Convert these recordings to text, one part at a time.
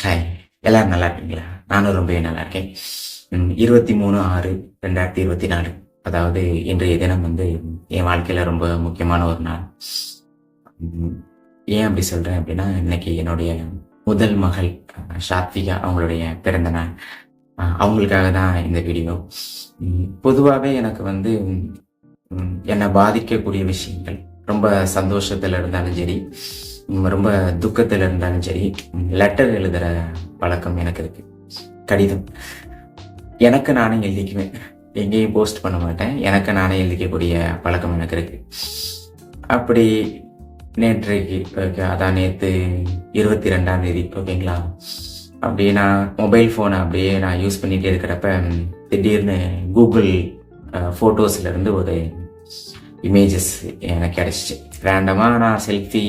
Hi எல்லாரும் நல்லா இருக்கீங்களா நானும் ரொம்பவே நல்லா இருக்கேன் இருபத்தி மூணு ஆறு ரெண்டாயிரத்தி இருபத்தி நாலு. அதாவது இன்றைய தினம் வந்து என் வாழ்க்கையில ரொம்ப முக்கியமான ஒரு நாள். ஏன் அப்படி சொல்றேன் அப்படின்னா இன்னைக்கு என்னுடைய முதல் மகள் சாத்விகா அவங்களுடைய பிறந்த நாள். அவங்களுக்காக தான் இந்த வீடியோ. பொதுவாகவே எனக்கு வந்து என்னை பாதிக்கக்கூடிய விஷயங்கள் ரொம்ப சந்தோஷத்தில் இருந்தாலும் சரி ரொம்ப துக்கத்தில் இருந்தாலும் சரி லெட்டர் எழுதுற பழக்கம் எனக்கு இருக்கு. கடிதம். எனக்கு நானே எழுதிக்குவேன். எங்கேயும் போஸ்ட் பண்ண மாட்டேன். எனக்கு நானே எழுதிக்கக்கூடிய பழக்கம் எனக்கு இருக்கு. அப்படி நேற்றைக்கு okay, அதான் நேற்று இருபத்தி ரெண்டாம் தேதி ஓகேங்களா? அப்படியே நான் மொபைல் ஃபோனை அப்படியே நான் யூஸ் பண்ணிகிட்டே இருக்கிறப்ப திடீர்னு கூகுள் ஃபோட்டோஸ்லேருந்து ஒரு இமேஜஸ் eh, எனக்கு கிடச்சிச்சு. ரேண்டமாக நான் செல்ஃபி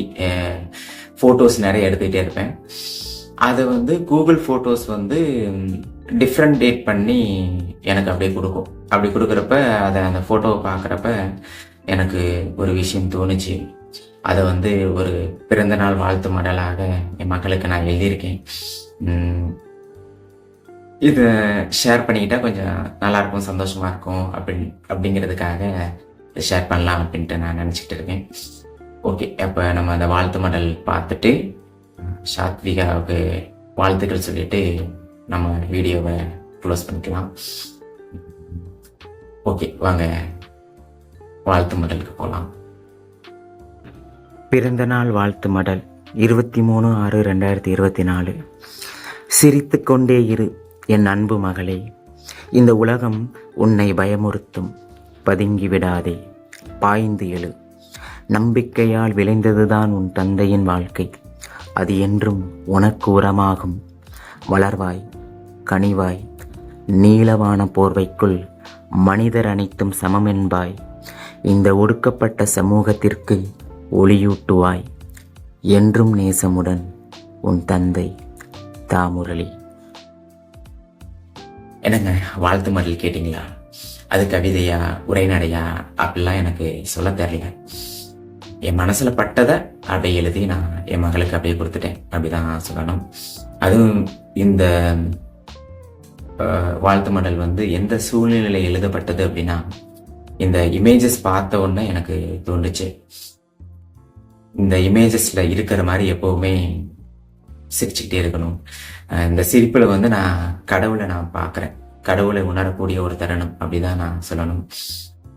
ஃபோட்டோஸ் நிறைய எடுத்துக்கிட்டே இருப்பேன். அதை வந்து கூகுள் ஃபோட்டோஸ் வந்து டிஃப்ரெண்ட் டேட் பண்ணி எனக்கு அப்படியே கொடுக்கும். அப்படி கொடுக்குறப்ப அதை அந்த ஃபோட்டோவை பார்க்குறப்ப எனக்கு ஒரு விஷயம் தோணுச்சு. அதை வந்து ஒரு பிறந்த நாள் வாழ்த்து மடலாக என் மக்களுக்கு நான் எழுதியிருக்கேன். இதை ஷேர் பண்ணிக்கிட்டால் கொஞ்சம் நல்லாயிருக்கும் சந்தோஷமாக இருக்கும் அப்படின் அப்படிங்கிறதுக்காக ஷேர் பண்ணலாம் அப்படின்ட்டு நான் நினச்சிக்கிட்டு இருக்கேன். ஓகே அப்போ நம்ம அந்த வாழ்த்து மடல் பார்த்துட்டு சாத்விகாவுக்கு வாழ்த்துக்கள் சொல்லிட்டு நம்ம வீடியோவை க்ளோஸ் பண்ணிக்கலாம். ஓகே வாங்க. வாழ்த்து மடலுக்கு போகலாம் பிறந்த நாள் வாழ்த்து மடல் இருபத்தி மூணு ஆறு ரெண்டாயிரத்தி இருபத்தி நாலு. சிரித்து கொண்டே இரு என் அன்பு மகளே. இந்த உலகம் உன்னை பயமுறுத்தும். பதுங்கி விடாதே பாய்ந்து எழு. நம்பிக்கையால் விளைந்ததுதான் உன் தந்தையின் வாழ்க்கை. அது என்றும் உனக்கு உரமாகும். வளர்வாய் கனிவாய் நீளவான போர்வைக்குள் மனிதர் அனைத்தும் சமம் என்பாய். இந்த ஒடுக்கப்பட்ட சமூகத்திற்கு ஒளியூட்டுவாய். என்றும் நேசமுடன் உன் தந்தை தாமுரளி. என்னங்க வாழ்த்து மடல் கேட்டிங்களா? அது கவிதையா உரைநடையா அப்படிலாம் எனக்கு சொல்ல தெரியல. என் மனசுல பட்டதை அப்படியே எழுதி நான் என் மகளுக்கு அப்படியே கொடுத்துட்டேன். அப்படிதான் சொல்லணும். அதுவும் இந்த வாழ்த்து மடல் வந்து எந்த சூழ்நிலையில எழுதப்பட்டது அப்படின்னா இந்த இமேஜஸ் பார்த்த உடனே எனக்கு தோணுச்சு இந்த இமேஜஸ்ல இருக்கிற மாதிரி எப்பவுமே சிரிச்சுக்கிட்டே இருக்கணும். இந்த சிரிப்புல வந்து நான் கடவுளை நான் பார்க்கறேன். கடவுளை உணரக்கூடிய ஒரு தருணம் அப்படிதான் நான் சொல்லணும்.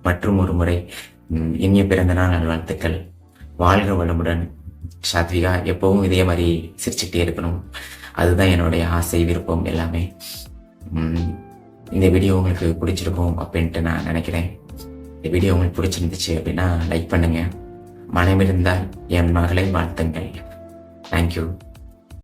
மற்றும் ஒரு முறை இனிய பிறந்த நாள் நல்வாழ்த்துக்கள். வாழ்க வளமுடன். சாத்விகா எப்பவும் இதே மாதிரி சிரிச்சுட்டே இருக்கணும். அதுதான் என்னுடைய ஆசை விருப்பம் எல்லாமே. இந்த வீடியோ உங்களுக்கு பிடிச்சிருக்கும் அப்படின்ட்டு நான் நினைக்கிறேன். இந்த வீடியோ உங்களுக்கு பிடிச்சிருந்துச்சு அப்படின்னா லைக் பண்ணுங்க. மனமிருந்தால் என் மகளை வாழ்த்துங்கள். தேங்க்யூ